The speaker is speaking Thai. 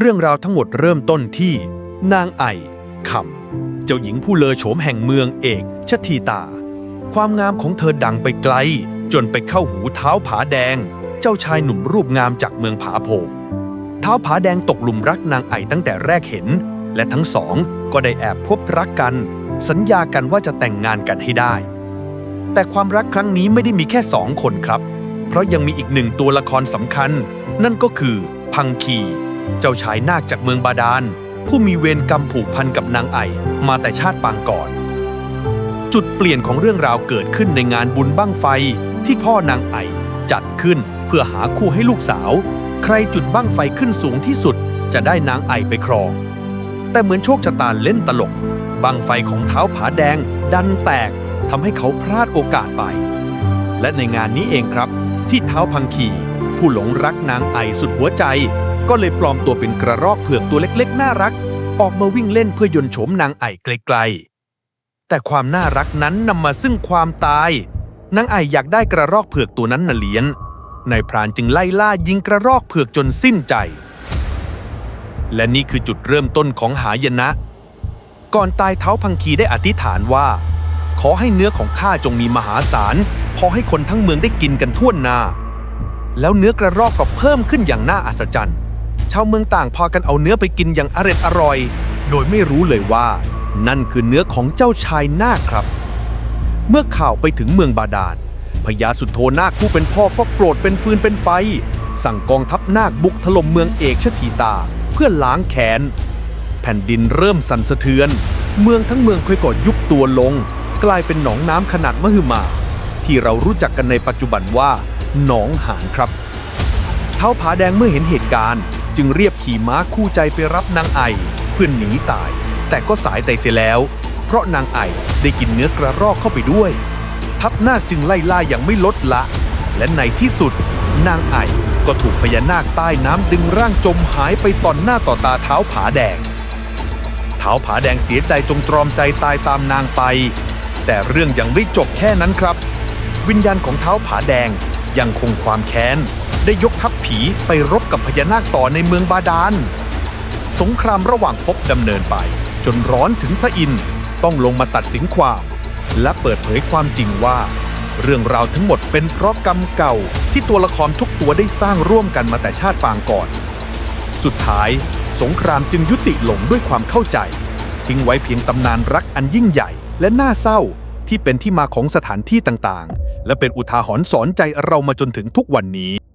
เรื่องราวทั้งหมดเริ่มต้นที่ นางไอคำเจ้าหญิงผู้เลอโฉมแห่งเมืองเอกชทีตา ความงามของเธอดังไปไกล จนไปเข้าหูเท้าผาแดง เจ้าชายหนุ่มรูปงามจากเมืองผาโพงเท้าผาแดงตกหลุมรักนางไอตั้งแต่แรกเห็น และทั้งสองก็ได้แอบพบรักกัน สัญญากันว่าจะแต่งงานกันให้ได้ แต่ความรักครั้งนี้ไม่ได้มีแค่สองคนครับ เพราะยังมีอีกหนึ่งตัวละครสำคัญ นั่นก็คือพังคี เจ้าชายนาคจากเมืองบาดาล ผู้มีเวรกรรมผูกพันกับนางไอมาแต่ชาติปางก่อน จุดเปลี่ยนของเรื่องราวเกิดขึ้นในงานบุญบั้งไฟที่พ่อนางไอจัดขึ้นเพื่อหาคู่ให้ลูกสาว ใครจุดบั้งไฟขึ้นสูงที่สุดจะได้นางไอไปครอง แต่เหมือนโชคชะตาเล่นตลก บั้งไฟของเท้าผาแดงดันแตกทำให้เขาพลาดโอกาสไป และในงานนี้เองครับ ที่เท้าพังคีผู้หลงรักนางไอสุดหัวใจ ก็เลยปลอมตัวเป็นกระรอกเผือกตัวเล็กๆ น่ารัก ออกมาวิ่งเล่นเพื่อยนโฉมนางไอไกลๆ แต่ความน่ารักนั้นนำมาซึ่งความตาย นางไออยากได้กระรอกเผือกตัวนั้นน่ะเลี้ยงนายพรานจึงไล่ล่ายิงกระรอกเผือกจนสิ้นใจ และนี่คือจุดเริ่มต้นของหายนะ ก่อนตายเท้าพังคีได้อธิษฐานว่า ขอให้เนื้อของข้าจงมีมหาศาลพอให้คนทั้งเมืองได้กินกันทั่วหน้าแล้วเนื้อกระรอกก็เพิ่มขึ้นอย่างน่าอัศจรรย์ ชาวเมืองต่างพากันเอาเนื้อไปกินอย่างอร็ดอร่อย โดยไม่รู้เลยว่า นั่นคือเนื้อของเจ้าชายนาคครับ เมื่อข่าวไปถึงเมืองบาดาลพญาสุโธนาคผู้เป็นพ่อก็โกรธเป็นฟืนเป็นไฟ สั่งกองทัพนาคบุกถล่มเมืองเอกชทีตา เพื่อล้างแค้นแผ่นดินเริ่มสั่นสะเทือน เมืองทั้งเมืองค่อยๆยุบตัวลง กลายเป็นหนองน้ำขนาดมหึมา ที่เรารู้จักกันในปัจจุบันว่า หนองหานครับเท้าผาแดงเมื่อเห็นเหตุการณ์ จึงเรียบขี่ม้าคู่ใจไปรับนางไอเพื่อหนีตาย แต่ก็สายแต่เสียแล้ว เพราะนางไอได้กินเนื้อกระรอกเข้าไปด้วย ทัพนาคจึงไล่ล่าอย่างไม่ลดละ และในที่สุด นางไอก็ถูกพญานาคใต้น้ำดึงร่างจมหายไปต่อนหน้าต่อตาเท้าผาแดงเท้าผาแดงเสียใจจงตรอมใจตายตามนางไป แต่เรื่องยังไม่จบแค่นั้นครับ วิญญาณของเท้าผาแดงยังคงความแค้น ได้ยกทัพ ผีไปรบกับพญานาคต่อในเมืองบาดาล สงครามระหว่างภพดำเนินไป จนร้อนถึงพระอินทร์ต้องลงมาตัดสินความ และเปิดเผยความจริงว่า เรื่องราวทั้งหมดเป็นเพราะกรรมเก่าที่ตัวละครทุกตัวได้สร้างร่วมกันมาแต่ชาติปางก่อน สุดท้าย สงครามจึงยุติลงด้วยความเข้าใจ ทิ้งไว้เพียงตำนานรักอันยิ่งใหญ่และน่าเศร้าที่เป็นที่มาของสถานที่ต่างๆ และเป็นอุทาหรณ์สอนใจเรามาจนถึงทุกวันนี้